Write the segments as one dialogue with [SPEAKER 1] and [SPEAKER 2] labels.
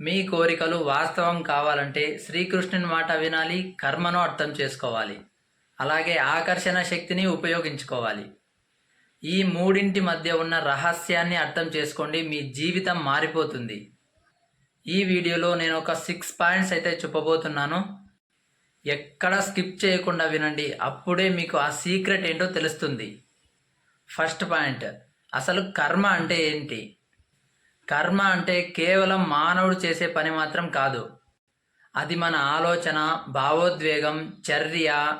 [SPEAKER 1] మీ కోరికలు వాస్తవం కావాలంటే శ్రీకృష్ణుని మాట వినాలి కర్మను అర్థం చేసుకోవాలి. అలాగే ఆకర్షణ శక్తిని ఉపయోగించుకోవాలి. ఈ మూడింటి మధ్య ఉన్న రహస్యాన్ని అర్థం చేసుకోండి మీ జీవితం మారిపోతుంది. ఈ వీడియోలో నేను ఒక సిక్స్ పాయింట్స్ అయితే చెప్పబోతున్నాను. ఎక్కడ స్కిప్ చేయకుండా వినండి అప్పుడే మీకు ఆ సీక్రెట్ ఏంటో తెలుస్తుంది. ఫస్ట్ పాయింట్ అసలు కర్మ అంటే ఏంటి? కర్మ అంటే కేవలం మానవుడు చేసే పని మాత్రం కాదు. అది మన ఆలోచన భావోద్వేగం చర్య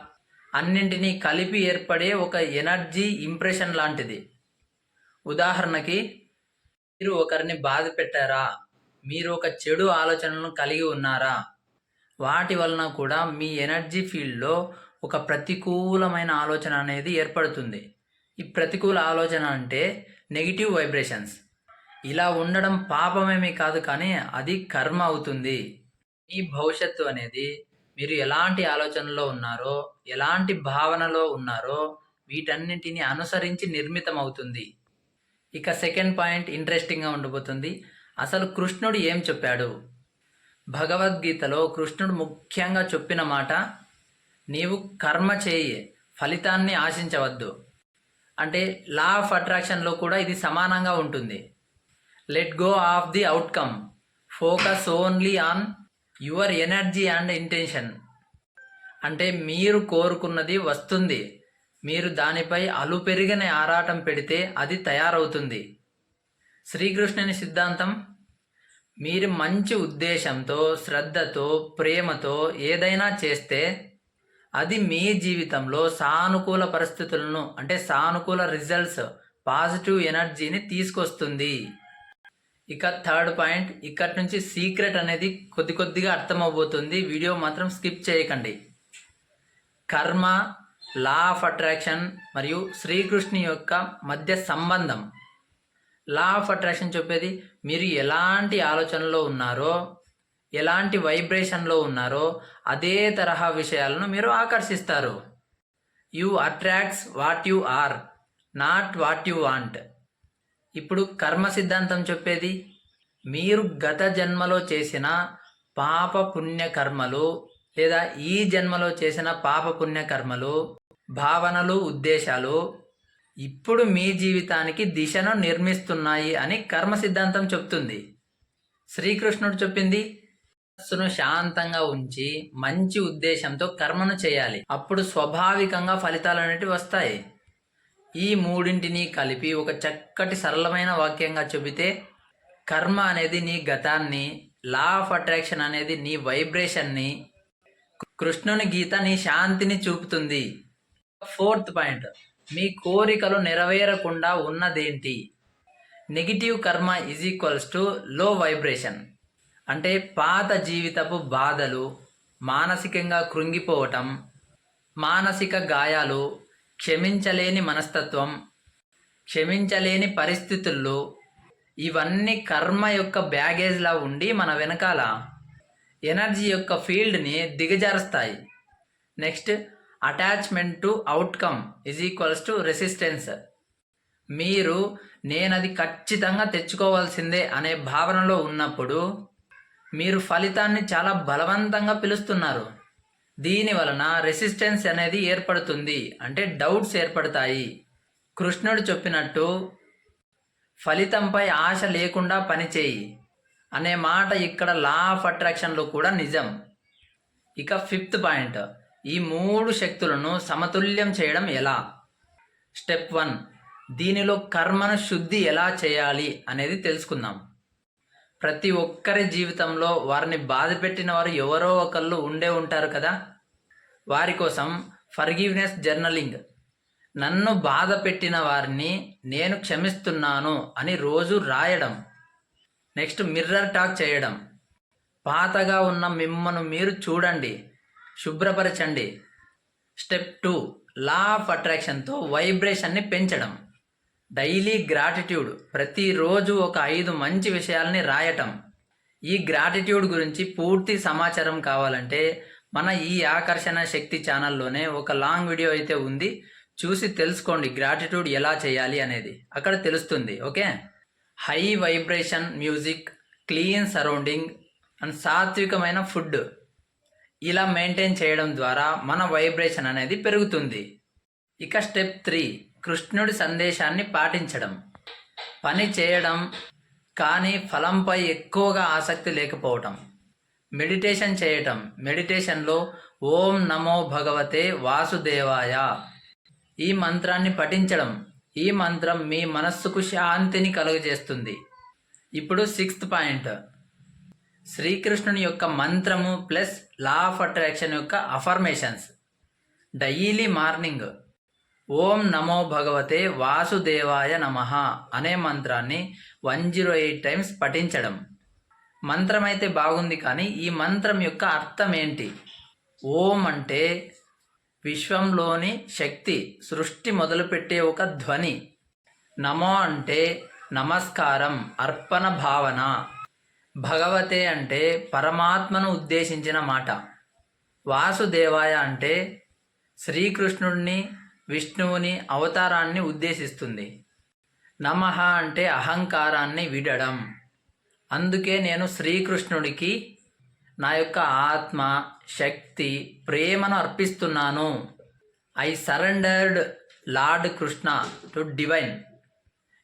[SPEAKER 1] అన్నింటినీ కలిపి ఏర్పడే ఒక ఎనర్జీ ఇంప్రెషన్ లాంటిది. ఉదాహరణకి మీరు ఒకరిని బాధ పెట్టారా? మీరు ఒక చెడు ఆలోచనలను కలిగి ఉన్నారా? వాటి వలన కూడా మీ ఎనర్జీ ఫీల్డ్లో ఒక ప్రతికూలమైన ఆలోచన అనేది ఏర్పడుతుంది. ఈ ప్రతికూల ఆలోచన అంటే నెగిటివ్ వైబ్రేషన్స్. ఇలా ఉండడం పాపమేమీ కాదు కానీ అది కర్మ అవుతుంది. మీ భవిష్యత్తు అనేది మీరు ఎలాంటి ఆలోచనలో ఉన్నారో ఎలాంటి భావనలో ఉన్నారో వీటన్నింటిని అనుసరించి నిర్మితం అవుతుంది ఇక సెకండ్ పాయింట్ ఇంట్రెస్టింగ్గా ఉండబోతుంది అసలు కృష్ణుడు ఏం చెప్పాడు? భగవద్గీతలో కృష్ణుడు ముఖ్యంగా చెప్పిన మాట నీవు కర్మ చేయి ఫలితాన్ని ఆశించవద్దు. అంటే లా ఆఫ్ అట్రాక్షన్లో కూడా ఇది సమానంగా ఉంటుంది. Let go of the outcome focus only on your energy and intention అంటే మీరు కోరుకున్నది వస్తుంది. మీరు దానిపై అలుపెరిగని ఆరాటం పెడితే అది తయారవుతుంది. శ్రీకృష్ణుని సిద్ధాంతం మీరు మంచి ఉద్దేశంతో శ్రద్ధతో ప్రేమతో ఏదైనా చేస్తే అది మీ జీవితంలో సానుకూల పరిస్థితులను అంటే సానుకూల రిజల్ట్స్ పాజిటివ్ ఎనర్జీని తీసుకొస్తుంది. ఇక థర్డ్ పాయింట్ ఇక్కడ నుంచి సీక్రెట్ అనేది కొద్ది కొద్దిగా అర్థమవబోతుంది వీడియో మాత్రం స్కిప్ చేయకండి. కర్మ లా ఆఫ్ అట్రాక్షన్ మరియు శ్రీకృష్ణు యొక్క మధ్య సంబంధం. లా ఆఫ్ అట్రాక్షన్ చెప్పేది మీరు ఎలాంటి ఆలోచనలో ఉన్నారో ఎలాంటి వైబ్రేషన్లో ఉన్నారో అదే తరహా విషయాలను మీరు ఆకర్షిస్తారు. You attracts what you are not what you want. ఇప్పుడు కర్మ సిద్ధాంతం చెప్పేది? మీరు గత జన్మలో చేసిన పాప పుణ్య కర్మలు లేదా ఈ జన్మలో చేసిన పాప పుణ్య కర్మలు భావనలు ఉద్దేశాలు ఇప్పుడు మీ జీవితానికి దిశను నిర్మిస్తున్నాయి అని కర్మ సిద్ధాంతం చెప్తుంది. శ్రీకృష్ణుడు చెప్పింది మనస్సును శాంతంగా ఉంచి మంచి ఉద్దేశంతో కర్మను చేయాలి. అప్పుడు స్వాభావికంగా ఫలితాలు అనేటివి వస్తాయి. ఈ మూడింటిని కలిపి ఒక చక్కటి సరళమైన వాక్యంగా చెబితే కర్మ అనేది నీ గతాన్ని లా ఆఫ్ అట్రాక్షన్ అనేది నీ వైబ్రేషన్ని కృష్ణుని గీత నీ శాంతిని చూపుతుంది. ఫోర్త్ పాయింట్ మీ కోరికలు నెరవేరకుండా ఉన్నదేంటి? Negative karma is equals to low vibration అంటే పాత జీవితపు బాధలు మానసికంగా కృంగిపోవటం మానసిక గాయాలు క్షమించలేని మనస్తత్వం క్షమించలేని పరిస్థితుల్లో ఇవన్నీ కర్మ యొక్క బ్యాగేజ్లా ఉండి మన వెనకాల ఎనర్జీ యొక్క ఫీల్డ్ని దిగజారుస్తాయి. Next attachment to outcome is equals to resistance. మీరు నేనది ఖచ్చితంగా తెచ్చుకోవాల్సిందే అనే భావనలో ఉన్నప్పుడు మీరు ఫలితాన్ని చాలా బలవంతంగా పిలుస్తున్నారు. దీని వలన రెసిస్టెన్స్ అనేది ఏర్పడుతుంది. అంటే డౌట్స్ ఏర్పడతాయి. కృష్ణుడు చెప్పినట్టు ఫలితంపై ఆశ లేకుండా పనిచేయి అనే మాట ఇక్కడ లా ఆఫ్ అట్రాక్షన్లో కూడా నిజం. ఇక ఫిఫ్త్ పాయింట్ ఈ మూడు శక్తులను సమతుల్యం చేయడం ఎలా? స్టెప్ వన్ దీనిలో కర్మను శుద్ధి ఎలా చేయాలి అనేది తెలుసుకుందాం. ప్రతి ఒక్కరి జీవితంలో వారిని బాధ పెట్టిన వారు ఎవరో ఒకళ్ళు ఉండే ఉంటారు కదా? వారి కోసం ఫర్గివ్నెస్ జర్నలింగ్ నన్ను బాధ పెట్టిన వారిని నేను క్షమిస్తున్నాను అని రోజు రాయడం. నెక్స్ట్ మిర్రర్ టాక్ చేయడం. పాతగా ఉన్న మిమ్మను మీరు చూడండి. శుభ్రపరచండి. స్టెప్ టూ లా ఆఫ్ అట్రాక్షన్తో వైబ్రేషన్ని పెంచడం. Daily gratitude. ప్రతిరోజు ఒక ఐదు మంచి విషయాల్ని రాయటం. ఈ గ్రాటిట్యూడ్ గురించి పూర్తి సమాచారం కావాలంటే మన ఈ ఆకర్షణ శక్తి ఛానల్లోనే ఒక లాంగ్ వీడియో అయితే ఉంది. చూసి తెలుసుకోండి గ్రాటిట్యూడ్ ఎలా చేయాలి అనేది. అక్కడ తెలుస్తుంది okay? High vibration music clean surrounding and సాత్వికమైన ఫుడ్ ఇలా మెయింటైన్ చేయడం ద్వారా మన వైబ్రేషన్ అనేది పెరుగుతుంది. ఇక స్టెప్ త్రీ. కృష్ణుడి సందేశాన్ని పాటించడం. పని చేయడం కానీ ఫలంపై ఎక్కువగా ఆసక్తి లేకపోవటం. మెడిటేషన్ చేయటం. మెడిటేషన్లో ఓం నమో భగవతే వాసుదేవాయ. ఈ మంత్రాన్ని పఠించడం. ఈ మంత్రం మీ మనస్సుకు శాంతిని కలుగజేస్తుంది. ఇప్పుడు సిక్స్త్ పాయింట్. శ్రీకృష్ణుని యొక్క మంత్రము ప్లస్ లా ఆఫ్ అట్రాక్షన్ యొక్క అఫర్మేషన్స్. డైలీ మార్నింగ్ ఓం నమో భగవతే వాసుదేవాయ నమ అనే మంత్రాన్ని వన్ జీరో ఎయిట్ టైమ్స్ పఠించడం. మంత్రం అయితే బాగుంది కానీ ఈ మంత్రం యొక్క అర్థం ఏంటి? ఓం అంటే విశ్వంలోని శక్తి సృష్టి మొదలుపెట్టే ఒక ధ్వని. నమో అంటే నమస్కారం అర్పణ భావన. భగవతే అంటే పరమాత్మను ఉద్దేశించిన మాట. వాసుదేవాయ అంటే శ్రీకృష్ణుడిని విష్ణువుని అవతారాన్ని ఉద్దేశిస్తుంది. నమః అంటే అహంకారాన్ని విడడం. అందుకే నేను శ్రీకృష్ణుడికి నా యొక్క ఆత్మ శక్తి ప్రేమను అర్పిస్తున్నాను. I surrendered lord Krishna to divine.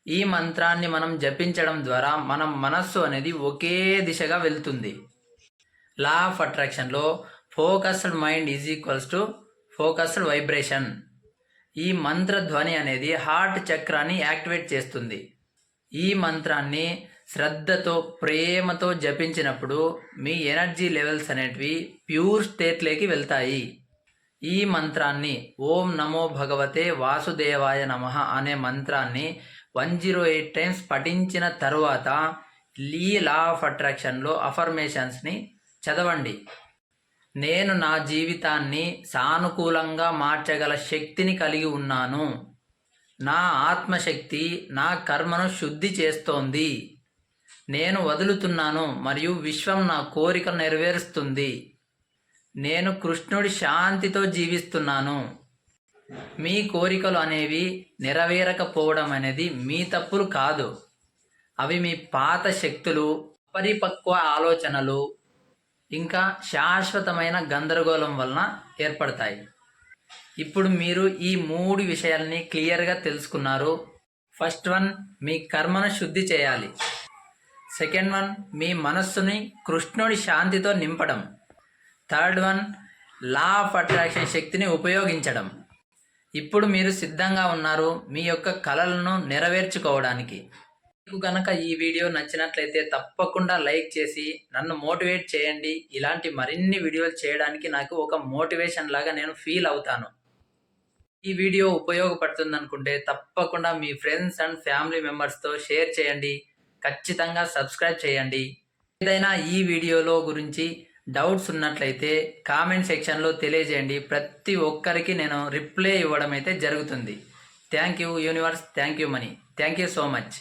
[SPEAKER 1] ఈ మంత్రాన్ని మనం జపించడం ద్వారా మనం మనస్సు అనేది ఒకే దిశగా వెళ్తుంది. Law of అట్రాక్షన్లో focused mind is equals to focused vibration. ఈ మంత్ర ధ్వని అనేది హార్ట్ చక్రాన్ని యాక్టివేట్ చేస్తుంది. ఈ మంత్రాన్ని శ్రద్ధతో ప్రేమతో జపించినప్పుడు మీ ఎనర్జీ లెవెల్స్ అనేటివి ప్యూర్ స్టేట్లోకి వెళ్తాయి. ఈ మంత్రాన్ని ఓం నమో భగవతే వాసుదేవాయ నమ అనే మంత్రాన్ని వన్ జీరో ఎయిట్ టైమ్స్ పఠించిన తరువాత లీ లా ఆఫ్ అట్రాక్షన్లో అఫర్మేషన్స్ని చదవండి. నేను నా జీవితాన్ని సానుకూలంగా మార్చగల శక్తిని కలిగి ఉన్నాను. నా ఆత్మశక్తి నా కర్మను శుద్ధి చేస్తోంది. నేను వదులుతున్నాను మరియు విశ్వం నా కోరిక నెరవేరుస్తుంది. నేను కృష్ణుడి శాంతితో జీవిస్తున్నాను. మీ కోరికలు అనేవి నెరవేరకపోవడం అనేది మీ తప్పులు కాదు. అవి మీ పాత శక్తులు పరిపక్వ ఆలోచనలు ఇంకా శాశ్వతమైన గందరగోళం వలన ఏర్పడతాయి. ఇప్పుడు మీరు ఈ మూడు విషయాల్ని క్లియర్గా తెలుసుకున్నారు. ఫస్ట్ వన్ మీ కర్మను శుద్ధి చేయాలి. సెకండ్ వన్ మీ మనస్సుని కృష్ణుడి శాంతితో నింపడం. Third one law of attraction శక్తిని ఉపయోగించడం. ఇప్పుడు మీరు సిద్ధంగా ఉన్నారు మీ యొక్క కలలను నెరవేర్చుకోవడానికి. మీకు కనుక ఈ వీడియో నచ్చినట్లయితే తప్పకుండా లైక్ చేసి నన్ను మోటివేట్ చేయండి. ఇలాంటి మరిన్ని వీడియోలు చేయడానికి నాకు ఒక మోటివేషన్ లాగా నేను ఫీల్ అవుతాను. ఈ వీడియో ఉపయోగపడుతుంది అనుకుంటే తప్పకుండా మీ ఫ్రెండ్స్ అండ్ ఫ్యామిలీ మెంబర్స్తో షేర్ చేయండి. ఖచ్చితంగా సబ్స్క్రైబ్ చేయండి. ఏదైనా ఈ వీడియోలో గురించి డౌట్స్ ఉన్నట్లయితే కామెంట్ సెక్షన్లో తెలియజేయండి. ప్రతి ఒక్కరికి నేను రిప్లై ఇవ్వడం అయితే జరుగుతుంది. Thank you universe thank you money. Thank you so much.